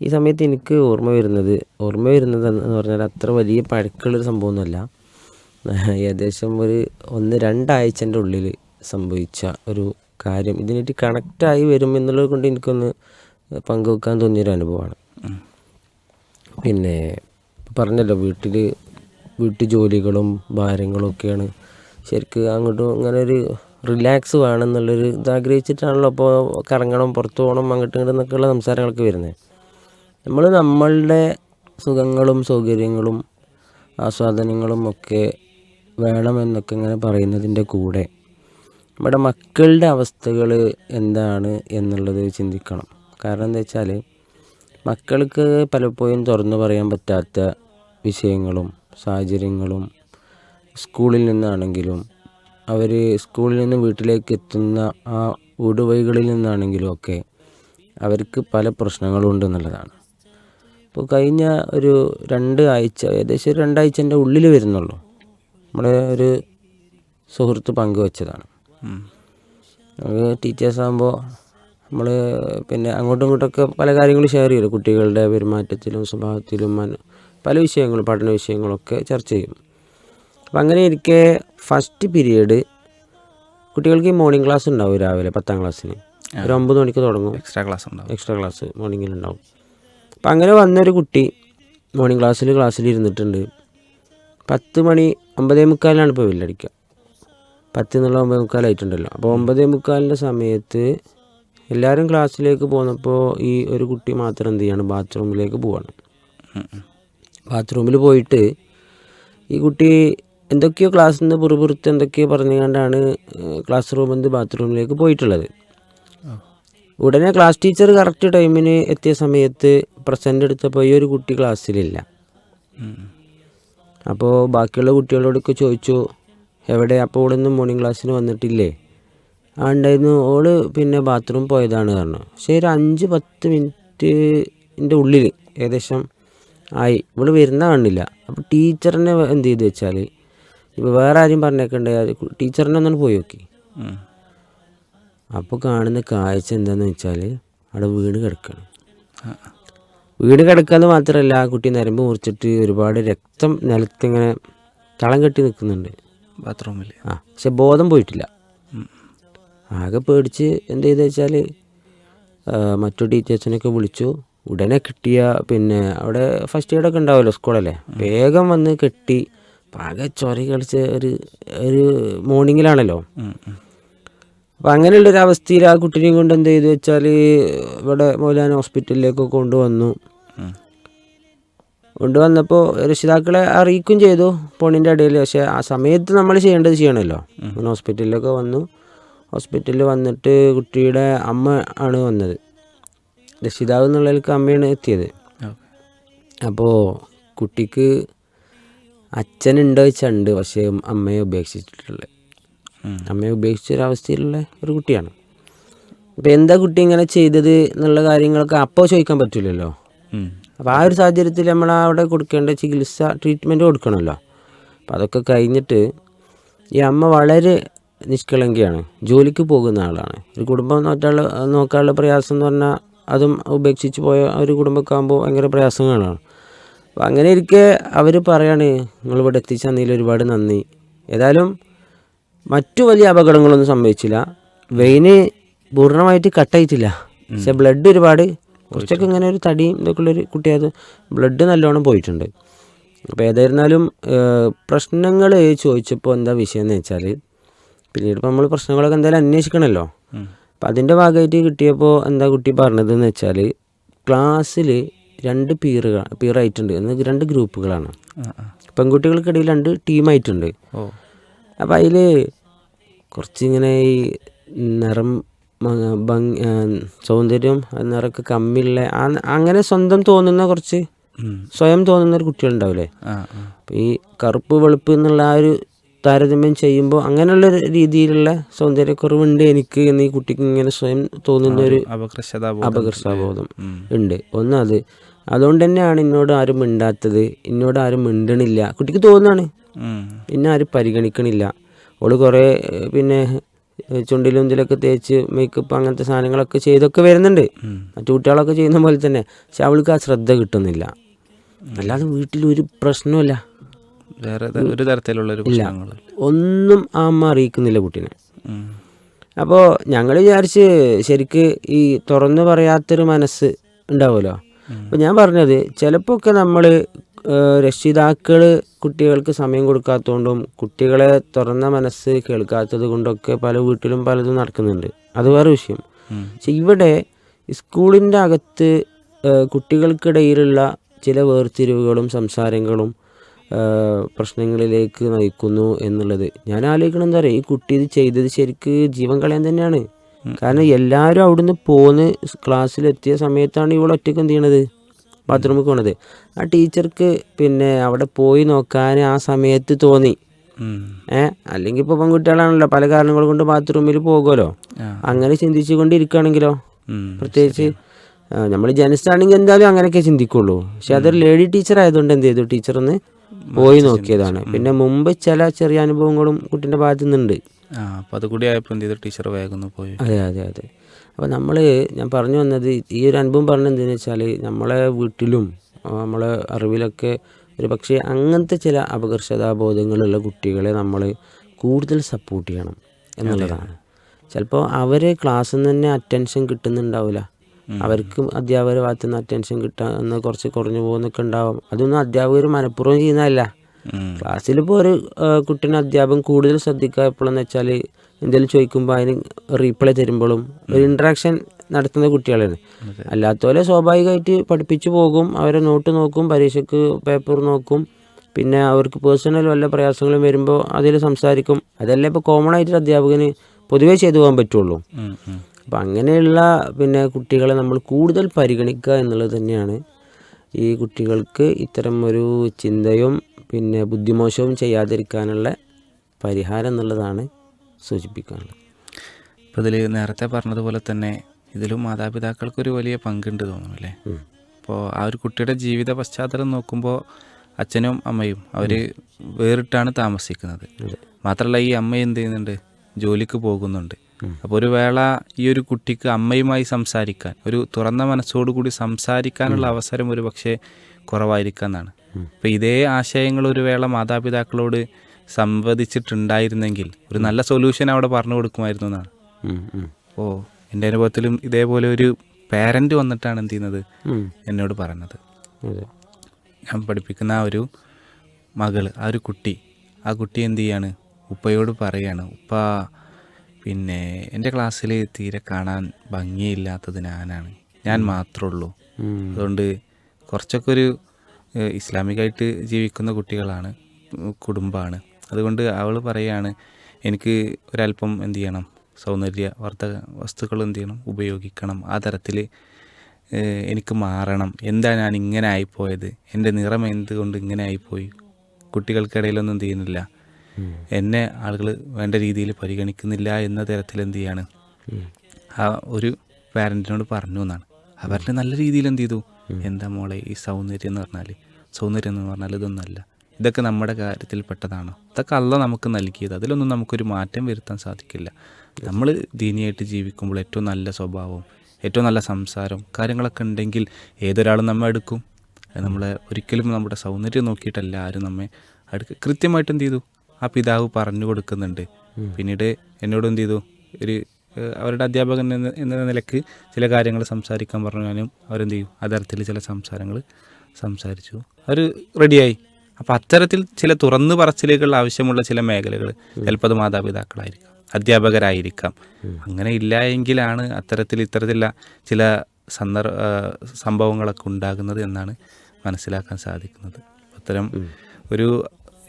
ഈ സമയത്ത് എനിക്ക് ഓർമ്മ വരുന്നത് ഓർമ്മ വരുന്നത് എന്ന് പറഞ്ഞാൽ അത്ര വലിയ പഴക്കമുള്ളൊരു സംഭവമൊന്നുമല്ല. ഏകദേശം ഒരു ഒന്ന് രണ്ടാഴ്ചന്റെ ഉള്ളിൽ സംഭവിച്ച ഒരു കാര്യം. ഇതിനായിട്ട് കണക്റ്റായി വരും എന്നുള്ളത് കൊണ്ട് എനിക്കൊന്ന് പങ്കുവെക്കാൻ തോന്നിയൊരു അനുഭവമാണ്. പിന്നെ പറഞ്ഞല്ലോ വീട്ടിൽ വീട്ടു ജോലികളും ഭാരങ്ങളും ഒക്കെയാണ്. ശരിക്കും അങ്ങോട്ടും അങ്ങനെ ഒരു റിലാക്സ് വേണം എന്നുള്ളൊരു ഇത് ആഗ്രഹിച്ചിട്ടാണല്ലോ ഇപ്പോൾ കറങ്ങണം പുറത്തു പോകണം അങ്ങോട്ടും ഇങ്ങോട്ടും എന്നൊക്കെയുള്ള സംസാരങ്ങളൊക്കെ വരുന്നത്. നമ്മൾ നമ്മളുടെ സുഖങ്ങളും സൗകര്യങ്ങളും ആസ്വാദനങ്ങളും ഒക്കെ വേണമെന്നൊക്കെ ഇങ്ങനെ പറയുന്നതിന്റെ കൂടെ നമ്മുടെ മക്കളുടെ അവസ്ഥകൾ എന്താണ് എന്നുള്ളത് ചിന്തിക്കണം. കാരണം എന്താ വെച്ചാൽ മക്കൾക്ക് പലപ്പോഴും തുറന്നു പറയാൻ പറ്റാത്ത വിഷയങ്ങളും സാഹചര്യങ്ങളും സ്കൂളിൽ നിന്നാണെങ്കിലും അവർ സ്കൂളിൽ നിന്ന് വീട്ടിലേക്ക് എത്തുന്ന ആ ഊടുവഴികളിൽ നിന്നാണെങ്കിലും ഒക്കെ അവർക്ക് പല പ്രശ്നങ്ങളും എന്നുള്ളതാണ്. ഇപ്പോൾ കഴിഞ്ഞ ഒരു രണ്ട് ആഴ്ച ഏകദേശം ഒരു രണ്ടാഴ്ചന്റെ ഉള്ളിൽ വരുന്നുള്ളൂ. നമ്മുടെ ഒരു സുഹൃത്ത് പങ്കുവച്ചതാണ്. നമുക്ക് ടീച്ചേഴ്സ് ആകുമ്പോൾ നമ്മൾ പിന്നെ അങ്ങോട്ടും ഇങ്ങോട്ടൊക്കെ പല കാര്യങ്ങളും ഷെയർ ചെയ്യും. കുട്ടികളുടെ പെരുമാറ്റത്തിലും സ്വഭാവത്തിലും പല വിഷയങ്ങളും പഠന വിഷയങ്ങളൊക്കെ ചർച്ച ചെയ്യും. അപ്പം അങ്ങനെ ഇരിക്കെ ഫസ്റ്റ് പീരീഡ് കുട്ടികൾക്ക് മോർണിംഗ് ക്ലാസ് ഉണ്ടാവും രാവിലെ പത്താം ക്ലാസ്സിന്. ഒരു ഒമ്പത് മണിക്ക് തുടങ്ങും. എക്സ്ട്രാ ക്ലാസ് ഉണ്ടാവും. എക്സ്ട്രാ ക്ലാസ് മോർണിംഗിൽ ഉണ്ടാവും. അപ്പം അങ്ങനെ വന്നൊരു കുട്ടി മോർണിംഗ് ക്ലാസ്സിൽ ക്ലാസ്സിൽ ഇരുന്നിട്ടുണ്ട്. പത്ത് മണി ഒമ്പതേ മുക്കാലിനാണ് ഇപ്പോൾ ബില്ലടിക്കുക പത്ത് എന്നുള്ള ഒമ്പതേ മുക്കാലായിട്ടുണ്ടല്ലോ അപ്പോൾ ഒമ്പതേ മുക്കാലിന്റെ സമയത്ത് എല്ലാവരും ക്ലാസ്സിലേക്ക് പോന്നപ്പോൾ ഈ ഒരു കുട്ടി മാത്രം എന്ത് ചെയ്യാണ്? ബാത്റൂമിലേക്ക് പോവാണ്. ബാത്റൂമിൽ പോയിട്ട് ഈ കുട്ടി എന്തൊക്കെയോ ക്ലാസ്സിൽ നിന്ന് പുറപുറത്ത് എന്തൊക്കെയോ പറഞ്ഞുകൊണ്ടാണ് ക്ലാസ് റൂമിൽ നിന്ന് ബാത്റൂമിലേക്ക് പോയിട്ടുള്ളത്. ഉടനെ ക്ലാസ് ടീച്ചർ കറക്റ്റ് ടൈമിന് എത്തിയ സമയത്ത് പ്രസന്റ് എടുത്തപ്പോൾ ഈ ഒരു കുട്ടി ക്ലാസ്സിലില്ല അപ്പോൾ ബാക്കിയുള്ള കുട്ടികളോടൊക്കെ ചോദിച്ചു എവിടെ? അപ്പോൾ ഇവിടുന്ന് മോർണിംഗ് ക്ലാസ്സിന് വന്നിട്ടില്ലേ? ആ ഉണ്ടായിരുന്നു. ഓൾ പിന്നെ ബാത്റൂം പോയതാണ് പറഞ്ഞു. പക്ഷേ ഒരു അഞ്ച് പത്ത് മിനിറ്റിന്റെ ഉള്ളിൽ ഏകദേശം ആയി. ഇവിടെ വരുന്ന കാണില്ല. അപ്പോൾ ടീച്ചറിനെ എന്ത് ചെയ്തു വെച്ചാൽ ഇപ്പോൾ വേറെ ആരും പറഞ്ഞേക്കണ്ടേ? ടീച്ചറിനെ ഒന്നാണ് പോയി നോക്കി. അപ്പോൾ കാണുന്ന കാഴ്ച എന്താണെന്ന് വെച്ചാൽ അവിടെ വീണ് കിടക്കുകയാണ് ആ. വീണ് കിടക്കാന്ന് മാത്രമല്ല ആ കുട്ടി നരമ്പ് മുറിച്ചിട്ട് ഒരുപാട് രക്തം നിലത്തിങ്ങനെ തളം കെട്ടി നിൽക്കുന്നുണ്ട്. ബാത്റൂമിൽ ആ പക്ഷെ ബോധം പോയിട്ടില്ല. ആകെ പേടിച്ച് എന്ത് ചെയ്തെന്ന് വെച്ചാൽ മറ്റു ടീച്ചേഴ്സിനൊക്കെ വിളിച്ചു. ഉടനെ കിട്ടിയ പിന്നെ അവിടെ ഫസ്റ്റ് എയ്ഡൊക്കെ ഉണ്ടാവുമല്ലോ സ്കൂളല്ലേ വേഗം വന്ന് കെട്ടി ആകെ ചൊറി കളിച്ച ഒരു ഒരു മോർണിംഗിലാണല്ലോ അങ്ങനെയുള്ള അപ്പം അങ്ങനെയുള്ളൊരു അവസ്ഥയിൽ ആ കുട്ടീനെയും കൊണ്ട് എന്ത് ചെയ്തു വെച്ചാൽ ഇവിടെ മൗലാന ഹോസ്പിറ്റലിലേക്ക് കൊണ്ടുവന്നു. കൊണ്ടുവന്നപ്പോൾ രക്ഷിതാക്കളെ അറിയിക്കും ചെയ്തു പോണിന്റെ ഇടയിൽ പക്ഷേ ആ സമയത്ത് നമ്മൾ ചെയ്യേണ്ടത് ചെയ്യണമല്ലോ. അങ്ങനെ ഹോസ്പിറ്റലിലൊക്കെ വന്നു. ഹോസ്പിറ്റലിൽ വന്നിട്ട് കുട്ടിയുടെ അമ്മ ആണ് വന്നത്. രക്ഷിതാവ് എന്നുള്ളതിലേക്ക് അമ്മയാണ് എത്തിയത്. അപ്പോൾ കുട്ടിക്ക് അച്ഛനുണ്ടോ വെച്ചാൽ ഉണ്ട്. പക്ഷേ അമ്മയെ ഉപേക്ഷിച്ചിട്ടുള്ളത്. അമ്മയെ ഉപേക്ഷിച്ചൊരവസ്ഥയിലുള്ള ഒരു കുട്ടിയാണ്. അപ്പോൾ എന്താ കുട്ടി ഇങ്ങനെ ചെയ്തത് എന്നുള്ള കാര്യങ്ങളൊക്കെ അപ്പോൾ ചോദിക്കാൻ പറ്റില്ലല്ലോ. അപ്പോൾ ആ ഒരു സാഹചര്യത്തിൽ നമ്മൾ അവിടെ കൊടുക്കേണ്ട ചികിത്സ ട്രീറ്റ്മെന്റ് കൊടുക്കണമല്ലോ. അപ്പോൾ അതൊക്കെ കഴിഞ്ഞിട്ട് ഈ അമ്മ വളരെ നിഷ്കളങ്കയാണ്. ജോലിക്ക് പോകുന്ന ആളാണ്. ഒരു കുടുംബം നോക്കാനുള്ള നോക്കാനുള്ള പ്രയാസം എന്ന് പറഞ്ഞാൽ അതും ഉപേക്ഷിച്ച് പോയ ഒരു കുടുംബമൊക്കെ ആകുമ്പോൾ ഭയങ്കര പ്രയാസങ്ങളാണ്. അപ്പോൾ അങ്ങനെ ഇരിക്കെ അവർ പറയാണ് നിങ്ങൾ ഇവിടെ തന്നതിൽ ഒരുപാട് നന്ദി. ഏതായാലും മറ്റു വലിയ അപകടങ്ങളൊന്നും സംഭവിച്ചില്ല. വെയിന് പൂർണമായിട്ട് കട്ടായിട്ടില്ല പക്ഷെ ബ്ലഡ് ഒരുപാട്. കുറച്ചൊക്കെ ഇങ്ങനെ ഒരു തടിയും ഇതൊക്കെ ഉള്ളൊരു കുട്ടിയായത് ബ്ലഡ് നല്ലോണം പോയിട്ടുണ്ട്. അപ്പോൾ ഏതായിരുന്നാലും പ്രശ്നങ്ങൾ ചോദിച്ചപ്പോൾ എന്താ വിഷയം എന്ന് വെച്ചാൽ പിന്നീട് ഇപ്പോൾ നമ്മൾ പ്രശ്നങ്ങളൊക്കെ എന്തായാലും അന്വേഷിക്കണമല്ലോ. അപ്പം അതിന്റെ ഭാഗമായിട്ട് കിട്ടിയപ്പോൾ എന്താ കുട്ടി പറഞ്ഞതെന്ന് വെച്ചാൽ ക്ലാസ്സിൽ രണ്ട് പീറുകൾ പീറായിട്ടുണ്ട് എന്ന് രണ്ട് ഗ്രൂപ്പുകളാണ്. പെൺകുട്ടികൾക്കിടയിൽ രണ്ട് ടീമായിട്ടുണ്ട് അപ്പം അതിൽ കുറച്ചിങ്ങനെ ഈ നിറം ഭംഗി സൗന്ദര്യം നിറക്ക് നിറമൊക്കെ കമ്മിയുള്ള അങ്ങനെ സ്വന്തം തോന്നുന്ന കുറച്ച് സ്വയം തോന്നുന്ന ഒരു കുട്ടികളുണ്ടാവില്ലേ? ഈ കറുപ്പ് വെളുപ്പ് എന്നുള്ള ആ ഒരു താരതമ്യം ചെയ്യുമ്പോൾ അങ്ങനെയുള്ള രീതിയിലുള്ള സൗന്ദര്യക്കുറവുണ്ട് എനിക്ക് എന്ന് ഈ കുട്ടിക്ക് ഇങ്ങനെ സ്വയം തോന്നുന്ന ഒരു അപകർഷതാബോധം. ഉണ്ട്. ഒന്നത് അതുകൊണ്ട് തന്നെയാണ് എന്നോട് ആരും മിണ്ടാത്തത്. എന്നോട് ആരും മിണ്ടണില്ല. കുട്ടിക്ക് തോന്നാണ്. പിന്നെ ആരും പരിഗണിക്കണില്ല. ഓൾ കുറേ പിന്നെ ചുണ്ടിലും ഇതിലൊക്കെ തേച്ച് മേക്കപ്പ് അങ്ങനത്തെ സാധനങ്ങളൊക്കെ ചെയ്തൊക്കെ വരുന്നുണ്ട്. മറ്റു കുട്ടികളൊക്കെ ചെയ്യുന്ന പോലെ തന്നെ. പക്ഷെ അവൾക്ക് ആ ശ്രദ്ധ കിട്ടുന്നില്ല. അല്ലാതെ വീട്ടിൽ ഒരു പ്രശ്നമില്ല വേറെ ഒരു തരത്തിലുള്ള ഒന്നും ആ അമ്മ അറിയിക്കുന്നില്ല കുട്ടീനെ. അപ്പോൾ ഞങ്ങൾ വിചാരിച്ച് ശരിക്ക് ഈ തുറന്നു പറയാത്തൊരു മനസ്സ് ഉണ്ടാവുമല്ലോ. അപ്പോൾ ഞാൻ പറഞ്ഞത് ചിലപ്പോൾ ഒക്കെ നമ്മൾ രക്ഷിതാക്കൾ കുട്ടികൾക്ക് സമയം കൊടുക്കാത്തതുകൊണ്ടും കുട്ടികളെ തുറന്ന മനസ്സ് കേൾക്കാത്തത് കൊണ്ടൊക്കെ പല വീട്ടിലും പലതും നടക്കുന്നുണ്ട്. അത് വേറെ വിഷയം. പക്ഷെ ഇവിടെ സ്കൂളിന്റെ അകത്ത് കുട്ടികൾക്കിടയിലുള്ള ചില വേർതിരിവുകളും സംസാരങ്ങളും പ്രശ്നങ്ങളിലേക്ക് നയിക്കുന്നു എന്നുള്ളത്. ഞാൻ ആലോചിക്കണം എന്താ പറയുക ഈ കുട്ടി ഇത് ചെയ്തത് ശരിക്ക് ജീവൻ കളയാൻ തന്നെയാണ്. കാരണം എല്ലാവരും അവിടുന്ന് പോന്ന് ക്ലാസ്സിലെത്തിയ സമയത്താണ് ഇവൾ ഒറ്റയ്ക്ക് എന്ത് ചെയ്യണത്? ബാത്റൂമിൽ പോണത്. ആ ടീച്ചർക്ക് പിന്നെ അവിടെ പോയി നോക്കാൻ ആ സമയത്ത് തോന്നി. ഏ അല്ലെങ്കിൽ ഇപ്പോൾ പെൺകുട്ടികളാണല്ലോ പല കാരണങ്ങൾ കൊണ്ട് ബാത്റൂമിൽ പോകുമല്ലോ. അങ്ങനെ ചിന്തിച്ചു കൊണ്ടിരിക്കുകയാണെങ്കിലോ പ്രത്യേകിച്ച് നമ്മൾ ജനിച്ചാണെങ്കിൽ എന്തായാലും അങ്ങനെയൊക്കെ ചിന്തിക്കുള്ളൂ. പക്ഷെ അതൊരു ലേഡി ടീച്ചർ ആയതുകൊണ്ട് എന്ത് ചെയ്തു? ടീച്ചർ ഒന്ന് പോയി നോക്കിയതാണ്. പിന്നെ മുമ്പ് ചില ചെറിയ അനുഭവങ്ങളും കുട്ടീന്റെ ഭാഗത്തു നിന്നുണ്ട്. ആ അപ്പം അതുകൂടി ആയപ്പോൾ എന്ത് ചെയ്തു? ടീച്ചർ വേഗം പോയി. അതെ അതെ അതെ. അപ്പോൾ നമ്മൾ ഞാൻ പറഞ്ഞു വന്നത് ഈ ഒരു അനുഭവം പറഞ്ഞത് എന്തെന്ന് വെച്ചാൽ നമ്മളെ വീട്ടിലും നമ്മളെ അറിവിലൊക്കെ ഒരു പക്ഷേ അങ്ങനത്തെ ചില അപകർഷതാബോധങ്ങളുള്ള കുട്ടികളെ നമ്മൾ കൂടുതൽ സപ്പോർട്ട് ചെയ്യണം എന്നുള്ളതാണ്. ചിലപ്പോൾ അവർ ക്ലാസ്സിൽ നിന്ന് തന്നെ അറ്റൻഷൻ കിട്ടുന്നുണ്ടാവില്ല അവർക്കും അധ്യാപകരെ ഭാഗത്തു നിന്ന് അറ്റൻഷൻ കിട്ടാന്ന് കുറച്ച് കുറഞ്ഞു പോകുന്നൊക്കെ ഉണ്ടാവും. അതൊന്നും അധ്യാപകർ മനഃപൂർവം ചെയ്യുന്നതല്ല. ക്ലാസ്സിൽ ക്ലാസ്സിലിപ്പോൾ ഒരു കുട്ടീനെ അധ്യാപകൻ കൂടുതൽ ശ്രദ്ധിക്കുക എപ്പോഴെന്ന് വെച്ചാൽ എന്തെങ്കിലും ചോദിക്കുമ്പോൾ അതിന് റീപ്ലൈ തരുമ്പോഴും ഒരു ഇൻട്രാക്ഷൻ നടത്തുന്ന കുട്ടികളാണ്. അല്ലാത്തവരെ സ്വാഭാവികമായിട്ട് പഠിപ്പിച്ചു പോകും. അവരെ നോട്ട് നോക്കും പരീക്ഷയ്ക്ക് പേപ്പർ നോക്കും. പിന്നെ അവർക്ക് പേഴ്സണൽ വല്ല പ്രയാസങ്ങളും വരുമ്പോൾ അതിൽ സംസാരിക്കും. അതല്ലേ ഇപ്പോൾ കോമൺ ആയിട്ട് അധ്യാപകന് പൊതുവേ ചെയ്തു പോകാൻ പറ്റുള്ളൂ. അപ്പം അങ്ങനെയുള്ള പിന്നെ കുട്ടികളെ നമ്മൾ കൂടുതൽ പരിഗണിക്കുക എന്നുള്ളത് തന്നെയാണ് ഈ കുട്ടികൾക്ക് ഇത്തരം ഒരു ചിന്തയും പിന്നെ ബുദ്ധിമോശവും ചെയ്യാതിരിക്കാനുള്ള പരിഹാരം എന്നുള്ളതാണ്. സൂചിപ്പിക്കാനുള്ളത് ഇപ്പം ഇതിൽ നേരത്തെ പറഞ്ഞതുപോലെ തന്നെ ഇതിലും മാതാപിതാക്കൾക്കൊരു വലിയ പങ്കുണ്ട് തോന്നുന്നു അല്ലേ? അപ്പോൾ ആ ഒരു കുട്ടിയുടെ ജീവിത പശ്ചാത്തലം നോക്കുമ്പോൾ അച്ഛനും അമ്മയും അവർ വേറിട്ടാണ് താമസിക്കുന്നത്. മാത്രമല്ല ഈ അമ്മ എന്ത് ചെയ്യുന്നുണ്ട്? ജോലിക്ക് പോകുന്നുണ്ട്. അപ്പോൾ ഒരു വേള ഈ ഒരു കുട്ടിക്ക് അമ്മയുമായി സംസാരിക്കാൻ ഒരു തുറന്ന മനസ്സോടുകൂടി സംസാരിക്കാനുള്ള അവസരം ഒരു പക്ഷേ കുറവായിരിക്കാന്നാണ് അപ്പോൾ ഇതേ ആശയങ്ങൾ ഒരു വേള മാതാപിതാക്കളോട് സംവദിച്ചിട്ടുണ്ടായിരുന്നെങ്കിൽ ഒരു നല്ല സൊല്യൂഷൻ അവിടെ പറഞ്ഞു കൊടുക്കുമായിരുന്നു എന്നാണ്. ഓ എന്റെ അനുഭവത്തിലും ഇതേപോലെ ഒരു പേരന്റ് വന്നിട്ടാണ് എന്ത് ചെയ്യുന്നത് എന്നോട് പറഞ്ഞത്. ഞാൻ പഠിപ്പിക്കുന്ന ആ ഒരു മകൾ ആ ഒരു കുട്ടി ആ കുട്ടി എന്ത് ചെയ്യാണ്? ഉപ്പയോട് പറയാണ് ഉപ്പ പിന്നെ എന്റെ ക്ലാസ്സിൽ തീരെ കാണാൻ ഭംഗിയില്ലാത്തത് ഞാനാണ്. ഞാൻ മാത്രമേ ഉള്ളൂ. അതുകൊണ്ട് കുറച്ചൊക്കെ ഒരു ഇസ്ലാമികമായിട്ട് ജീവിക്കുന്ന കുട്ടികളാണ് കുടുംബമാണ്. അതുകൊണ്ട് അവൾ പറയുകയാണ് എനിക്ക് ഒരല്പം എന്ത് ചെയ്യണം? സൗന്ദര്യ വർദ്ധക വസ്തുക്കൾ എന്ത് ചെയ്യണം? ഉപയോഗിക്കണം. ആ തരത്തിൽ എനിക്ക് മാറണം. എന്താ ഞാൻ ഇങ്ങനെ ആയിപ്പോയത്? എന്റെ നിറം എന്തുകൊണ്ട് ഇങ്ങനെ ആയിപ്പോയി? കുട്ടികൾക്കിടയിലൊന്നും എന്ത് ചെയ്യുന്നില്ല. എന്നെ ആളുകൾ വേണ്ട രീതിയിൽ പരിഗണിക്കുന്നില്ല എന്ന തരത്തിൽ എന്ത് ചെയ്യാണ്? ആ ഒരു പാരന്റിനോട് പറഞ്ഞു എന്നാണ്. അവരുടെ നല്ല രീതിയിൽ എന്ത് ചെയ്തു? എന്താ മോളെ ഈ സൗന്ദര്യം എന്ന് പറഞ്ഞാൽ സൗന്ദര്യം എന്ന് പറഞ്ഞാൽ ഇതൊന്നല്ല ഇതൊക്കെ നമ്മുടെ കാര്യത്തിൽ പെട്ടതാണോ ഇതൊക്കെ അല്ല നമുക്ക് നൽകിയത്. അതിലൊന്നും നമുക്കൊരു മാറ്റം വരുത്താൻ സാധിക്കില്ല. നമ്മൾ ദീനിയായിട്ട് ജീവിക്കുമ്പോൾ ഏറ്റവും നല്ല സ്വഭാവം ഏറ്റവും നല്ല സംസാരം കാര്യങ്ങളൊക്കെ ഉണ്ടെങ്കിൽ ഏതൊരാളും നമ്മെ എടുക്കും നമ്മളെ ഒരിക്കലും നമ്മുടെ സൗന്ദര്യം നോക്കിയിട്ടല്ല ആരും നമ്മെ അടുക്ക. കൃത്യമായിട്ട് എന്ത് ചെയ്തു? ആ പിതാവ് പറഞ്ഞു കൊടുക്കുന്നുണ്ട്. പിന്നീട് എന്നോട് എന്ത് ചെയ്തു? ഒരു അവരുടെ അധ്യാപകൻ എന്ന എന്ന നിലയ്ക്ക് ചില കാര്യങ്ങൾ സംസാരിക്കാൻ പറഞ്ഞാലും അവരെന്ത് ചെയ്യും അതരത്തിൽ ചില സംസാരങ്ങൾ സംസാരിച്ചു. അവർ റെഡിയായി അപ്പോൾ അത്തരത്തിൽ ചില തുറന്നു പറച്ചിലുകൾ ആവശ്യമുള്ള ചില മേഖലകൾ ചിലപ്പോൾ അത് മാതാപിതാക്കളായിരിക്കാം അധ്യാപകരായിരിക്കാം. അങ്ങനെ ഇല്ല എങ്കിലാണ് അത്തരത്തിൽ ഇത്തരത്തിലുള്ള ചില സന്ദർഭ സംഭവങ്ങളൊക്കെ ഉണ്ടാകുന്നത് എന്നാണ് മനസ്സിലാക്കാൻ സാധിക്കുന്നത്. അത്തരം ഒരു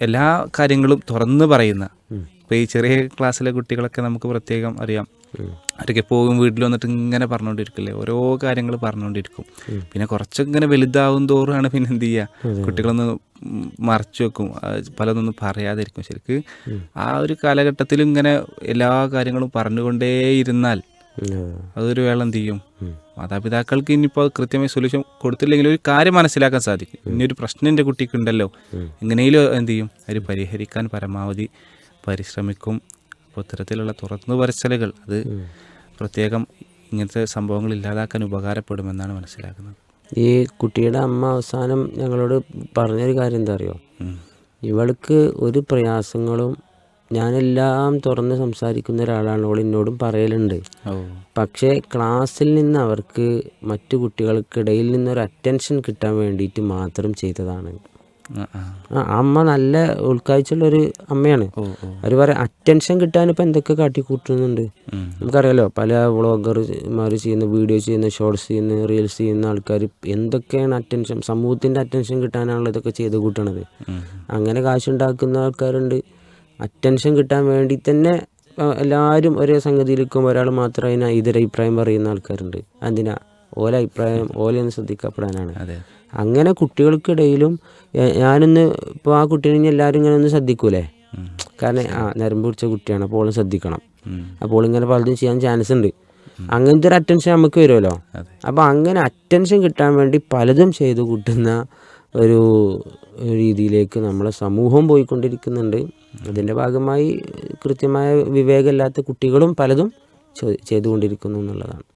എല്ലാ കാര്യങ്ങളും തുറന്നു പറയുന്ന ഇപ്പോൾ ഈ ചെറിയ ക്ലാസ്സിലെ കുട്ടികളൊക്കെ നമുക്ക് പ്രത്യേകം അറിയാം. അവരൊക്കെ പോകും വീട്ടിൽ വന്നിട്ട് ഇങ്ങനെ പറഞ്ഞുകൊണ്ടിരിക്കില്ലേ ഓരോ കാര്യങ്ങൾ പറഞ്ഞുകൊണ്ടിരിക്കും പിന്നെ കുറച്ചൊക്കെ ഇങ്ങനെ വലുതാവും തോറുമാണ് പിന്നെ എന്ത് ചെയ്യുക കുട്ടികളൊന്ന് മറച്ചു വെക്കും. പലതൊന്നും പറയാതിരിക്കും ശരിക്ക്. ആ ഒരു കാലഘട്ടത്തിൽ ഇങ്ങനെ എല്ലാ കാര്യങ്ങളും പറഞ്ഞുകൊണ്ടേയിരുന്നാൽ അതൊരു വേള എന്ത് ചെയ്യും മാതാപിതാക്കൾക്ക് ഇനിയിപ്പോൾ കൃത്യമായി സൊല്യൂഷൻ കൊടുത്തില്ലെങ്കിൽ ഒരു കാര്യം മനസ്സിലാക്കാൻ സാധിക്കും. ഇനിയൊരു ഒരു പ്രശ്നം എന്റെ കുട്ടിക്കുണ്ടല്ലോ എങ്ങനെയും എന്ത് ചെയ്യും? അവർ പരിഹരിക്കാൻ പരമാവധി പരിശ്രമിക്കും. അപ്പോൾ അപ്പോൾ ഇത്തരത്തിലുള്ള തുറന്നു പറച്ചിലുകൾ അത് പ്രത്യേകം ഇങ്ങനത്തെ സംഭവങ്ങൾ ഇല്ലാതാക്കാൻ ഉപകാരപ്പെടുമെന്നാണ് മനസ്സിലാക്കുന്നത്. ഈ കുട്ടിയുടെ അമ്മ അവസാനം ഞങ്ങളോട് പറഞ്ഞൊരു കാര്യം എന്താ അറിയോ ഇവൾക്ക് ഒരു പ്രയാസങ്ങളും ഞാനെല്ലാം തുറന്ന് സംസാരിക്കുന്ന ഒരാളാണ്. അവൾ എന്നോടും പറയലുണ്ട്. പക്ഷേ ക്ലാസ്സിൽ നിന്ന് അവർക്ക് മറ്റു കുട്ടികൾക്കിടയിൽ നിന്നൊരു അറ്റൻഷൻ കിട്ടാൻ വേണ്ടിയിട്ട് മാത്രം ചെയ്തതാണ്. അമ്മ നല്ല ഉൾക്കാഴ്ചയുള്ളൊരു അമ്മയാണ്. അവർ അവർ പറയാം അറ്റൻഷൻ കിട്ടാൻ ഇപ്പം എന്തൊക്കെ കാട്ടിക്കൂട്ടുന്നുണ്ട്. നമുക്കറിയാലോ പല വ്ളോഗർമാർ ചെയ്യുന്ന വീഡിയോ ചെയ്യുന്ന ഷോർട്സ് ചെയ്യുന്ന റീൽസ് ചെയ്യുന്ന ആൾക്കാർ എന്തൊക്കെയാണ് അറ്റൻഷൻ സമൂഹത്തിന്റെ അറ്റൻഷൻ കിട്ടാനാണല്ലോ ഇതൊക്കെ ചെയ്ത് കൂട്ടണത്. അങ്ങനെ കാശുണ്ടാക്കുന്ന ആൾക്കാരുണ്ട്. അറ്റൻഷൻ കിട്ടാൻ വേണ്ടി തന്നെ എല്ലാവരും ഒരേ സംഗതിയിലേക്കും ഒരാൾ മാത്രം അതിന് ഇതൊരഭിപ്രായം പറയുന്ന ആൾക്കാരുണ്ട്. അതിനാ ഓല അഭിപ്രായം ഓലൊന്ന് ശ്രദ്ധിക്കപ്പെടാനാണ്. അതെ. അങ്ങനെ കുട്ടികൾക്കിടയിലും ഞാനൊന്ന് ഇപ്പോൾ ആ കുട്ടീനെ എല്ലാവരും ഇങ്ങനെ ഒന്ന് ശ്രദ്ധിക്കൂലേ? കാരണം ആ നരമ്പ് പിടിച്ച കുട്ടിയാണ് അപ്പോൾ ഓളും ശ്രദ്ധിക്കണം. അപ്പോൾ ഇങ്ങനെ പലതും ചെയ്യാൻ ചാൻസ് ഉണ്ട്. അങ്ങനത്തെ ഒരു അറ്റൻഷൻ നമുക്ക് വരുമല്ലോ. അപ്പോൾ അങ്ങനെ അറ്റൻഷൻ കിട്ടാൻ വേണ്ടി പലതും ചെയ്തു കൂട്ടുന്ന ഒരു രീതിയിലേക്ക് നമ്മളെ സമൂഹം പോയിക്കൊണ്ടിരിക്കുന്നുണ്ട്. അതിന്റെ ഭാഗമായി കൃത്യമായ വിവേകമില്ലാത്ത കുട്ടികളും പലതും ചെയ്തുകൊണ്ടിരിക്കുന്നു എന്നുള്ളതാണ്.